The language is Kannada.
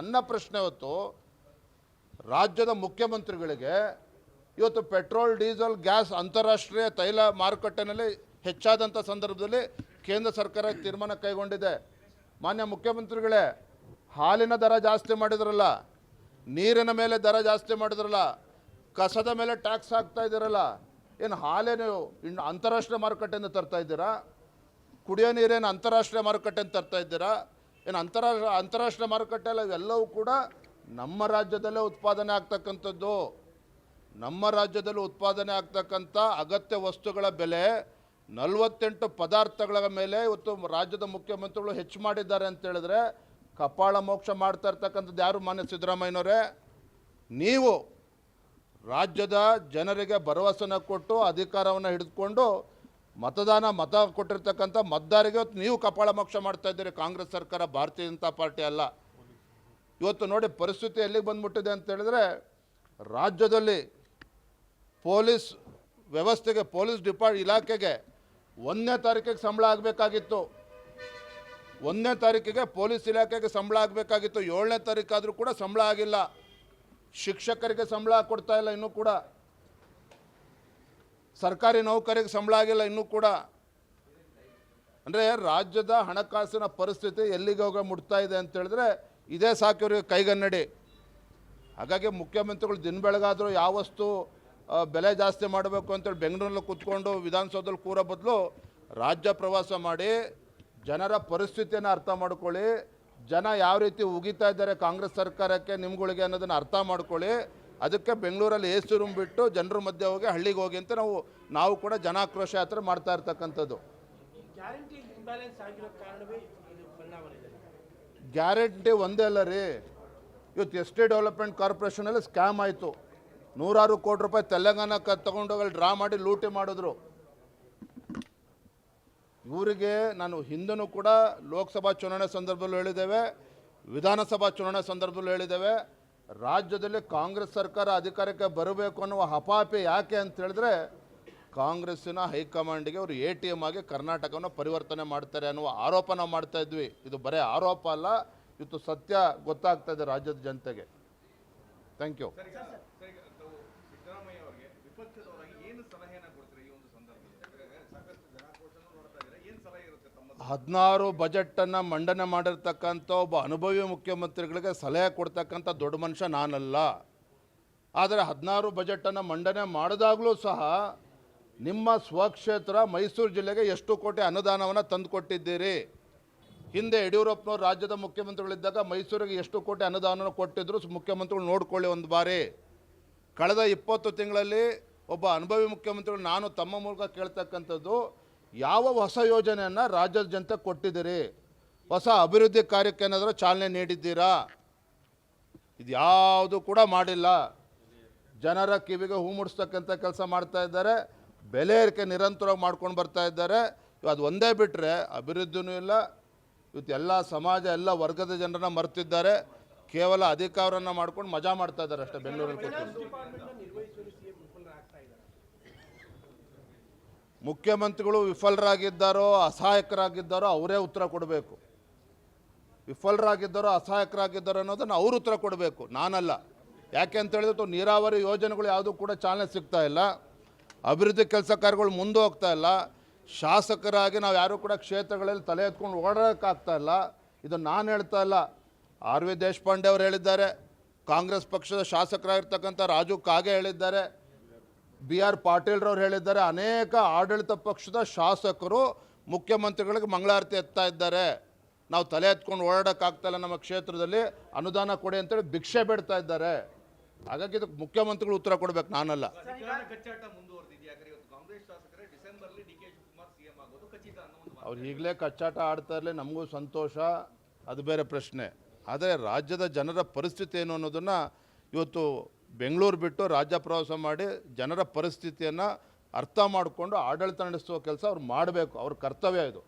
ನನ್ನ ಪ್ರಶ್ನೆ ಇವತ್ತು ರಾಜ್ಯದ ಮುಖ್ಯಮಂತ್ರಿಗಳಿಗೆ ಇವತ್ತು ಪೆಟ್ರೋಲ್, ಡೀಸೆಲ್, ಗ್ಯಾಸ್ ಅಂತಾರಾಷ್ಟ್ರೀಯ ತೈಲ ಮಾರುಕಟ್ಟೆನಲ್ಲಿ ಹೆಚ್ಚಾದಂಥ ಸಂದರ್ಭದಲ್ಲಿ ಕೇಂದ್ರ ಸರ್ಕಾರ ತೀರ್ಮಾನ ಕೈಗೊಂಡಿದೆ. ಮಾನ್ಯ ಮುಖ್ಯಮಂತ್ರಿಗಳೇ, ಹಾಲಿನ ದರ ಜಾಸ್ತಿ ಮಾಡಿದ್ರಲ್ಲ, ನೀರಿನ ಮೇಲೆ ದರ ಜಾಸ್ತಿ ಮಾಡಿದ್ರಲ್ಲ, ಕಸದ ಮೇಲೆ ಟ್ಯಾಕ್ಸ್ ಹಾಕ್ತಾ ಇದ್ದೀರಲ್ಲ, ಏನು ಹಾಲೇನು ಇನ್ನು ಅಂತಾರಾಷ್ಟ್ರೀಯ ಮಾರುಕಟ್ಟೆಯಿಂದ ತರ್ತಾ ಇದ್ದೀರಾ? ಕುಡಿಯೋ ನೀರೇನು ಅಂತಾರಾಷ್ಟ್ರೀಯ ಮಾರುಕಟ್ಟೆಯಿಂದ ತರ್ತಾ ಇದ್ದೀರಾ? ಏನು ಅಂತಾರಾಷ್ಟ್ರ ಅಂತಾರಾಷ್ಟ್ರೀಯ ಮಾರುಕಟ್ಟೆಯಲ್ಲ ಇವೆಲ್ಲವೂ ಕೂಡ ನಮ್ಮ ರಾಜ್ಯದಲ್ಲೇ ಉತ್ಪಾದನೆ ಆಗ್ತಕ್ಕಂಥದ್ದು. ನಮ್ಮ ರಾಜ್ಯದಲ್ಲಿ ಉತ್ಪಾದನೆ ಆಗ್ತಕ್ಕಂಥ ಅಗತ್ಯ ವಸ್ತುಗಳ ಬೆಲೆ ನಲವತ್ತೆಂಟು ಪದಾರ್ಥಗಳ ಮೇಲೆ ಇವತ್ತು ರಾಜ್ಯದ ಮುಖ್ಯಮಂತ್ರಿಗಳು ಹೆಚ್ಚು ಮಾಡಿದ್ದಾರೆ ಅಂತ ಹೇಳಿದ್ರೆ ಕಪಾಳ ಮೋಕ್ಷ ಮಾಡ್ತಾ ಇರ್ತಕ್ಕಂಥದ್ದು ಯಾರು ಮಾನ್ಯ ಸಿದ್ದರಾಮಯ್ಯನವರೇ? ನೀವು ರಾಜ್ಯದ ಜನರಿಗೆ ಭರವಸೆನ ಕೊಟ್ಟು ಅಧಿಕಾರವನ್ನು ಹಿಡಿದುಕೊಂಡು ಮತದಾನ ಮತ ಕೊಟ್ಟಿರ್ತಕ್ಕಂಥ ಮತದಾರಿಗೆ ಇವತ್ತು ನೀವು ಕಪಾಳ ಮೋಕ್ಷ ಮಾಡ್ತಾ ಇದ್ದೀರಿ. ಕಾಂಗ್ರೆಸ್ ಸರ್ಕಾರ, ಭಾರತೀಯ ಜನತಾ ಪಾರ್ಟಿ ಅಲ್ಲ. ಇವತ್ತು ನೋಡಿ ಪರಿಸ್ಥಿತಿ ಎಲ್ಲಿಗೆ ಬಂದ್ಬಿಟ್ಟಿದೆ ಅಂತ ಹೇಳಿದ್ರೆ, ರಾಜ್ಯದಲ್ಲಿ ಪೊಲೀಸ್ ವ್ಯವಸ್ಥೆಗೆ, ಪೊಲೀಸ್ ಡಿಪಾರ್ಟ್ ಇಲಾಖೆಗೆ ಒಂದನೇ ತಾರೀಕಿಗೆ ಸಂಬಳ ಆಗಬೇಕಾಗಿತ್ತು. ಒಂದನೇ ತಾರೀಕಿಗೆ ಪೊಲೀಸ್ ಇಲಾಖೆಗೆ ಸಂಬಳ ಆಗಬೇಕಾಗಿತ್ತು. ಏಳನೇ ತಾರೀಕಾದರೂ ಕೂಡ ಸಂಬಳ ಆಗಿಲ್ಲ. ಶಿಕ್ಷಕರಿಗೆ ಸಂಬಳ ಕೊಡ್ತಾ ಇಲ್ಲ ಇನ್ನೂ ಕೂಡ. ಸರ್ಕಾರಿ ನೌಕರಿಗೆ ಸಂಬಳ ಆಗಿಲ್ಲ, ಇನ್ನೂ ಕೂಡ. ಅಂದರೆ ರಾಜ್ಯದ ಹಣಕಾಸಿನ ಪರಿಸ್ಥಿತಿ ಎಲ್ಲಿಗೆ ಹೋಗ ಮುಟ್ತಾ ಇದೆ ಅಂತ ಹೇಳಿದ್ರೆ ಇದೇ ಸಾಕು ಇವರಿಗೆ ಕೈಗನ್ನಡಿ. ಹಾಗಾಗಿ ಮುಖ್ಯಮಂತ್ರಿಗಳು ದಿನ ಬೆಳಗಾದರೂ ಯಾವ ವಸ್ತು ಬೆಲೆ ಜಾಸ್ತಿ ಮಾಡಬೇಕು ಅಂತೇಳಿ ಬೆಂಗಳೂರಲ್ಲಿ ಕೂತ್ಕೊಂಡು ವಿಧಾನಸೌಧದಲ್ಲಿ ಕೂರೋ ಬದಲು ರಾಜ್ಯ ಪ್ರವಾಸ ಮಾಡಿ, ಜನರ ಪರಿಸ್ಥಿತಿಯನ್ನು ಅರ್ಥ ಮಾಡ್ಕೊಳ್ಳಿ, ಜನ ಯಾವ ರೀತಿ ಉಗಿತಾ ಇದ್ದಾರೆ ಕಾಂಗ್ರೆಸ್ ಸರ್ಕಾರಕ್ಕೆ, ನಿಮ್ಗಳಿಗೆ ಅನ್ನೋದನ್ನು ಅರ್ಥ ಮಾಡ್ಕೊಳ್ಳಿ ಅದಕ್ಕೆ ಬೆಂಗಳೂರಲ್ಲಿ ಎ ಸಿ ರೂಮ್ ಬಿಟ್ಟು ಜನರ ಮಧ್ಯೆ ಹೋಗಿ ಹಳ್ಳಿಗೆ ಹೋಗಿ ಅಂತ ನಾವು ನಾವು ಕೂಡ ಜನಾಕ್ರೋಶ ಯಾತ್ರೆ ಮಾಡ್ತಾ ಇರ್ತಕ್ಕಂಥದ್ದು. ಗ್ಯಾರಂಟಿ ಒಂದೇ ಅಲ್ಲ ರೀ. ಇವತ್ತು ಎಸ್ಟೇಟ್ ಡೆವಲಪ್ಮೆಂಟ್ ಕಾರ್ಪೊರೇಷನಲ್ಲಿ ಸ್ಕ್ಯಾಮ್ ಆಯಿತು. ನೂರಾರು ಕೋಟಿ ರೂಪಾಯಿ ತೆಲಂಗಾಣ ಕ ತಗೊಂಡೋಗಿ ಡ್ರಾ ಮಾಡಿ ಲೂಟಿ ಮಾಡಿದ್ರು. ಇವರಿಗೆ ನಾನು ಹಿಂದೂ ಕೂಡ ಲೋಕಸಭಾ ಚುನಾವಣೆ ಸಂದರ್ಭದಲ್ಲೂ ಹೇಳಿದ್ದೇವೆ ವಿಧಾನಸಭಾ ಚುನಾವಣೆ ಸಂದರ್ಭದಲ್ಲೂ ಹೇಳಿದ್ದೇವೆ. ರಾಜ್ಯದಲ್ಲಿ ಕಾಂಗ್ರೆಸ್ ಸರ್ಕಾರ ಅಧಿಕಾರಕ್ಕೆ ಬರಬೇಕು ಅನ್ನುವ ಹಪಾಪಿ ಯಾಕೆ ಅಂತ ಹೇಳಿದ್ರೆ, ಕಾಂಗ್ರೆಸ್ಸಿನ ಹೈಕಮಾಂಡ್ಗೆ ಅವರು ಎ ಟಿ ಎಂ ಆಗಿ ಕರ್ನಾಟಕವನ್ನು ಪರಿವರ್ತನೆ ಮಾಡ್ತಾರೆ ಅನ್ನುವ ಆರೋಪ ನಾವು ಮಾಡ್ತಾ ಇದ್ವಿ. ಇದು ಬರೀ ಆರೋಪ ಅಲ್ಲ ಇವತ್ತು ಸತ್ಯ ಗೊತ್ತಾಗ್ತಾ ಇದೆ ರಾಜ್ಯದ ಜನತೆಗೆ. ಥ್ಯಾಂಕ್ ಯು ಹದಿನಾರು ಬಜೆಟನ್ನು ಮಂಡನೆ ಮಾಡಿರ್ತಕ್ಕಂಥ ಒಬ್ಬ ಅನುಭವಿ ಮುಖ್ಯಮಂತ್ರಿಗಳಿಗೆ ಸಲಹೆ ಕೊಡ್ತಕ್ಕಂಥ ದೊಡ್ಡ ಮನುಷ್ಯ ನಾನಲ್ಲ. ಆದರೆ ಹದಿನಾರು ಬಜೆಟನ್ನು ಮಂಡನೆ ಮಾಡಿದಾಗಲೂ ಸಹ ನಿಮ್ಮ ಸ್ವಕ್ಷೇತ್ರ ಮೈಸೂರು ಜಿಲ್ಲೆಗೆ ಎಷ್ಟು ಕೋಟಿ ಅನುದಾನವನ್ನು ತಂದುಕೊಟ್ಟಿದ್ದೀರಿ? ಹಿಂದೆ ಯಡಿಯೂರಪ್ಪನವರು ರಾಜ್ಯದ ಮುಖ್ಯಮಂತ್ರಿಗಳಿದ್ದಾಗ ಮೈಸೂರಿಗೆ ಎಷ್ಟು ಕೋಟಿ ಅನುದಾನವನ್ನು ಕೊಟ್ಟಿದ್ರು ಮುಖ್ಯಮಂತ್ರಿಗಳು ನೋಡ್ಕೊಳ್ಳಿ ಒಂದು ಬಾರಿ. ಕಳೆದ ಇಪ್ಪತ್ತು ತಿಂಗಳಲ್ಲಿ ಒಬ್ಬ ಅನುಭವಿ ಮುಖ್ಯಮಂತ್ರಿಗಳು ನಾನು ತಮ್ಮ ಮೂಲಕ ಕೇಳ್ತಕ್ಕಂಥದ್ದು ಯಾವ ಹೊಸ ಯೋಜನೆಯನ್ನು ರಾಜ್ಯದ ಜನತೆ ಕೊಟ್ಟಿದ್ದೀರಿ? ಹೊಸ ಅಭಿವೃದ್ಧಿ ಕಾರ್ಯಕ್ಕೆ ಏನಾದರೂ ಚಾಲನೆ ನೀಡಿದ್ದೀರಾ? ಇದು ಯಾವುದು ಕೂಡ ಮಾಡಿಲ್ಲ. ಜನರ ಕಿವಿಗೆ ಹೂ ಮುಡಿಸ್ತಕ್ಕಂಥ ಕೆಲಸ ಮಾಡ್ತಾ ಇದ್ದಾರೆ. ಬೆಲೆ ಏರಿಕೆ ನಿರಂತರವಾಗಿ ಮಾಡ್ಕೊಂಡು ಬರ್ತಾ ಇದ್ದಾರೆ. ಅದು ಒಂದೇ ಬಿಟ್ಟರೆ ಅಭಿವೃದ್ಧಿನೂ ಇಲ್ಲ. ಇವತ್ತು ಎಲ್ಲ ಸಮಾಜ, ಎಲ್ಲ ವರ್ಗದ ಜನರನ್ನ ಮರ್ತಿದ್ದಾರೆ. ಕೇವಲ ಅಧಿಕಾರವನ್ನು ಮಾಡ್ಕೊಂಡು ಮಜಾ ಮಾಡ್ತಾ ಇದ್ದಾರೆ ಅಷ್ಟೇ ಬೆಂಗಳೂರಲ್ಲಿ ಮುಖ್ಯಮಂತ್ರಿಗಳು ವಿಫಲರಾಗಿದ್ದಾರೋ, ಅಸಹಾಯಕರಾಗಿದ್ದಾರೋ ಅವರೇ ಉತ್ತರ ಕೊಡಬೇಕು. ವಿಫಲರಾಗಿದ್ದಾರೋ, ಅಸಹಾಯಕರಾಗಿದ್ದಾರೋ ಅನ್ನೋದನ್ನು ಅವರು ಉತ್ತರ ಕೊಡಬೇಕು. ನಾನಲ್ಲ. ಯಾಕೆ ಅಂತ ಹೇಳಿದ್ರೆ ನೀರಾವರಿ ಯೋಜನೆಗಳು ಯಾವುದೂ ಕೂಡ ಚಾಲನೆ ಸಿಗ್ತಾ ಇಲ್ಲ. ಅಭಿವೃದ್ಧಿ ಕೆಲಸ ಕಾರ್ಯಗಳು ಮುಂದೆ ಹೋಗ್ತಾ ಇಲ್ಲ. ಶಾಸಕರಾಗಿ ನಾವು ಯಾರೂ ಕೂಡ ಕ್ಷೇತ್ರಗಳಲ್ಲಿ ತಲೆ ಎತ್ಕೊಂಡು ಓಡಾಡೋಕ್ಕಾಗ್ತಾ ಇಲ್ಲ. ಇದು ನಾನು ಹೇಳ್ತಾ ಇಲ್ಲ. ಆರ್ ವಿ ದೇಶಪಾಂಡೆ ಅವರು ಹೇಳಿದ್ದಾರೆ. ಕಾಂಗ್ರೆಸ್ ಪಕ್ಷದ ಶಾಸಕರಾಗಿರ್ತಕ್ಕಂಥ ರಾಜು ಕಾಗೆ ಹೇಳಿದ್ದಾರೆ. ಬಿ ಆರ್ ಪಾಟೀಲ್ರವ್ರು ಹೇಳಿದ್ದಾರೆ ಅನೇಕ ಆಡಳಿತ ಪಕ್ಷದ ಶಾಸಕರು ಮುಖ್ಯಮಂತ್ರಿಗಳಿಗೆ ಮಂಗಳಾರತಿ ಎತ್ತಾ ಇದ್ದಾರೆ. ನಾವು ತಲೆ ಎತ್ಕೊಂಡು ಓಡಾಡೋಕ್ಕಾಗ್ತಾಯಿಲ್ಲ ನಮ್ಮ ಕ್ಷೇತ್ರದಲ್ಲಿ ಅನುದಾನ ಕೊಡಿ ಅಂತೇಳಿ ಭಿಕ್ಷೆ ಬಿಡ್ತಾ ಇದ್ದಾರೆ. ಹಾಗಾಗಿ ಇದಕ್ಕೆ ಮುಖ್ಯಮಂತ್ರಿಗಳು ಉತ್ತರ ಕೊಡ್ಬೇಕು ನಾನಲ್ಲ. ಅವ್ರು ಈಗಲೇ ಕಚ್ಚಾಟ ಆಡ್ತಾ ಇರಲಿ ನಮಗೂ ಸಂತೋಷ ಅದು ಬೇರೆ ಪ್ರಶ್ನೆ. ಆದರೆ ರಾಜ್ಯದ ಜನರ ಪರಿಸ್ಥಿತಿ ಏನು ಅನ್ನೋದನ್ನು ಇವತ್ತು ಬೆಂಗಳೂರು ಬಿಟ್ಟು ರಾಜ್ಯ ಪ್ರವಾಸ ಮಾಡಿ ಜನರ ಪರಿಸ್ಥಿತಿಯನ್ನು ಅರ್ಥ ಮಾಡಿಕೊಂಡು ಆಡಳಿತ ನಡೆಸುವ ಕೆಲಸ ಅವ್ರು ಮಾಡಬೇಕು, ಅವ್ರ ಕರ್ತವ್ಯ ಇದು.